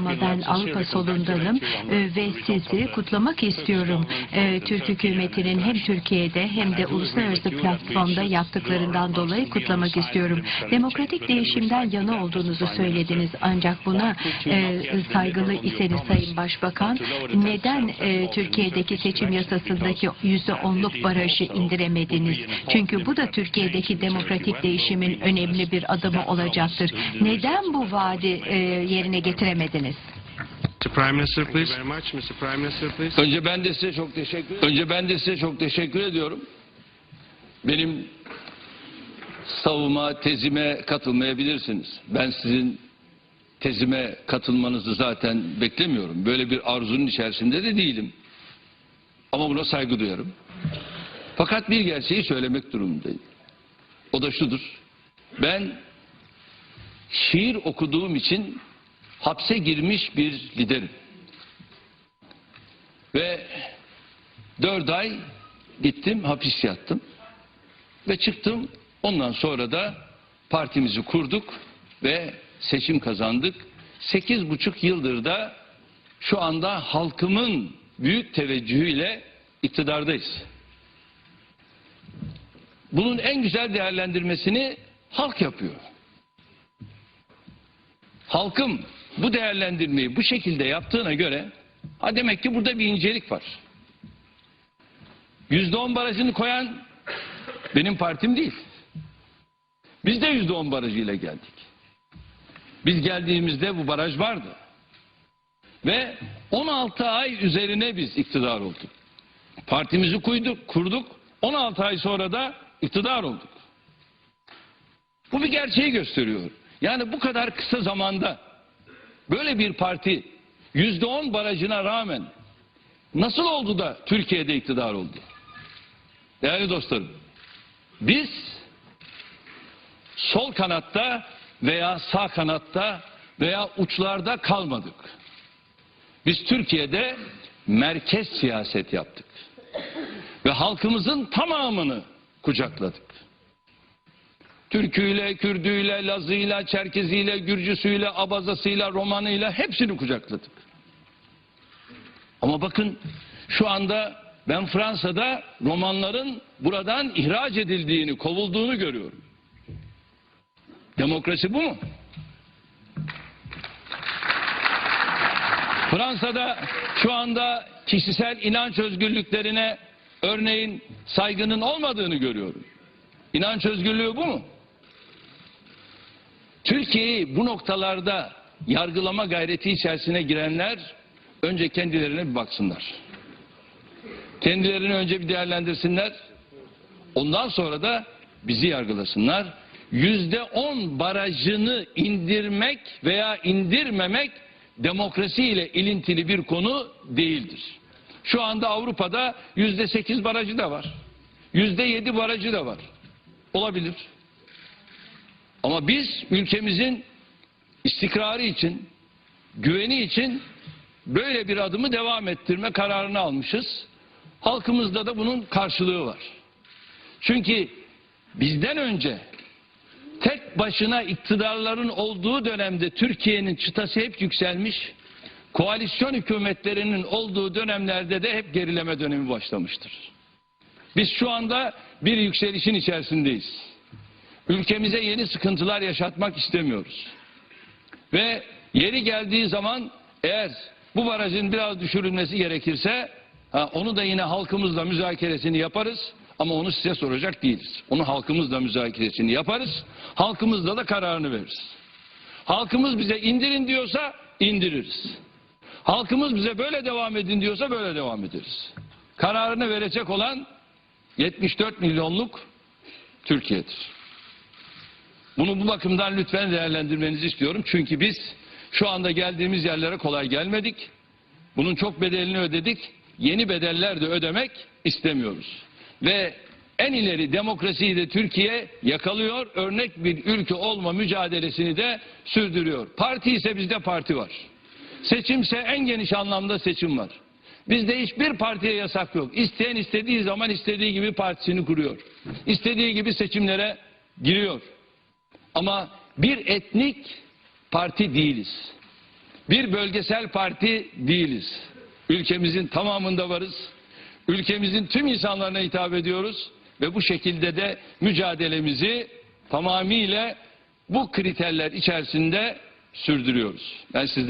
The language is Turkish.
ama ben Avrupa solundanım e, ve sizi kutlamak istiyorum. E, Türk hükümetinin hem Türkiye'de hem de uluslararası platformda yaptıklarından dolayı kutlamak istiyorum. Demokratik değişimden yana olduğunuzu söylediniz ancak buna e, saygılı iseniz Sayın Başbakan neden e, Türkiye'deki seçim yasasındaki yüzde onluk barajı indiremediniz? Çünkü bu da Türkiye'deki demokratik değişimin önemli bir adımı olacaktır. Neden bu vaadi e, yerine getiremediniz? Mr. Prime Minister, Thank you please. very much, Mr. Prime Minister, please. Önce ben de size çok teşekkür Önce ben de size çok teşekkür ediyorum. Benim savıma, tezime katılmayabilirsiniz. Ben sizin tezime katılmanızı zaten beklemiyorum. Böyle bir arzunun içerisinde de değilim. Ama buna saygı duyarım. Fakat bir gerçeği söylemek durumundayım. O da şudur. Ben şiir okuduğum için hapse girmiş bir liderim. Ve dört ay gittim hapis yattım. Ve çıktım. Ondan sonra da partimizi kurduk ve seçim kazandık. Sekiz buçuk yıldır da şu anda halkımın büyük teveccühüyle iktidardayız. Bunun en güzel değerlendirmesini halk yapıyor. Halkım bu değerlendirmeyi bu şekilde yaptığına göre ha demek ki burada bir incelik var. Yüzde on barajını koyan benim partim değil. Biz de yüzde on barajıyla geldik. Biz geldiğimizde bu baraj vardı. Ve 16 ay üzerine biz iktidar olduk. Partimizi kuyduk, kurduk. 16 ay sonra da iktidar olduk. Bu bir gerçeği gösteriyor. Yani bu kadar kısa zamanda böyle bir parti yüzde on barajına rağmen nasıl oldu da Türkiye'de iktidar oldu? Değerli dostlarım, biz sol kanatta veya sağ kanatta veya uçlarda kalmadık. Biz Türkiye'de merkez siyaset yaptık. Ve halkımızın tamamını kucakladık. Türküyle, Kürdüyle, Lazıyla, Çerkeziyle, Gürcüsüyle, Abazasıyla, Romanıyla hepsini kucakladık. Ama bakın şu anda ben Fransa'da Romanların buradan ihraç edildiğini, kovulduğunu görüyorum. Demokrasi bu mu? Fransa'da şu anda kişisel inanç özgürlüklerine örneğin saygının olmadığını görüyorum. İnanç özgürlüğü bu mu? Türkiye'yi bu noktalarda yargılama gayreti içerisine girenler önce kendilerine bir baksınlar. Kendilerini önce bir değerlendirsinler. Ondan sonra da bizi yargılasınlar. Yüzde on barajını indirmek veya indirmemek demokrasiyle ilintili bir konu değildir. Şu anda Avrupa'da yüzde sekiz barajı da var. Yüzde yedi barajı da var. Olabilir. Ama biz ülkemizin istikrarı için, güveni için böyle bir adımı devam ettirme kararını almışız. Halkımızda da bunun karşılığı var. Çünkü bizden önce tek başına iktidarların olduğu dönemde Türkiye'nin çıtası hep yükselmiş. Koalisyon hükümetlerinin olduğu dönemlerde de hep gerileme dönemi başlamıştır. Biz şu anda bir yükselişin içerisindeyiz. Ülkemize yeni sıkıntılar yaşatmak istemiyoruz. Ve yeri geldiği zaman eğer bu barajın biraz düşürülmesi gerekirse ha, onu da yine halkımızla müzakeresini yaparız. Ama onu size soracak değiliz. Onu halkımızla müzakeresini yaparız. Halkımızla da kararını veririz. Halkımız bize indirin diyorsa indiririz. Halkımız bize böyle devam edin diyorsa böyle devam ederiz. Kararını verecek olan 74 milyonluk Türkiye'dir. Bunu bu bakımdan lütfen değerlendirmenizi istiyorum. Çünkü biz şu anda geldiğimiz yerlere kolay gelmedik. Bunun çok bedelini ödedik. Yeni bedeller de ödemek istemiyoruz. Ve en ileri demokrasiyi de Türkiye yakalıyor. Örnek bir ülke olma mücadelesini de sürdürüyor. Parti ise bizde parti var. Seçimse en geniş anlamda seçim var. Bizde hiçbir partiye yasak yok. İsteyen istediği zaman istediği gibi partisini kuruyor. İstediği gibi seçimlere giriyor. Ama bir etnik parti değiliz. Bir bölgesel parti değiliz. Ülkemizin tamamında varız. Ülkemizin tüm insanlarına hitap ediyoruz ve bu şekilde de mücadelemizi tamamıyla bu kriterler içerisinde sürdürüyoruz. Ben sizlere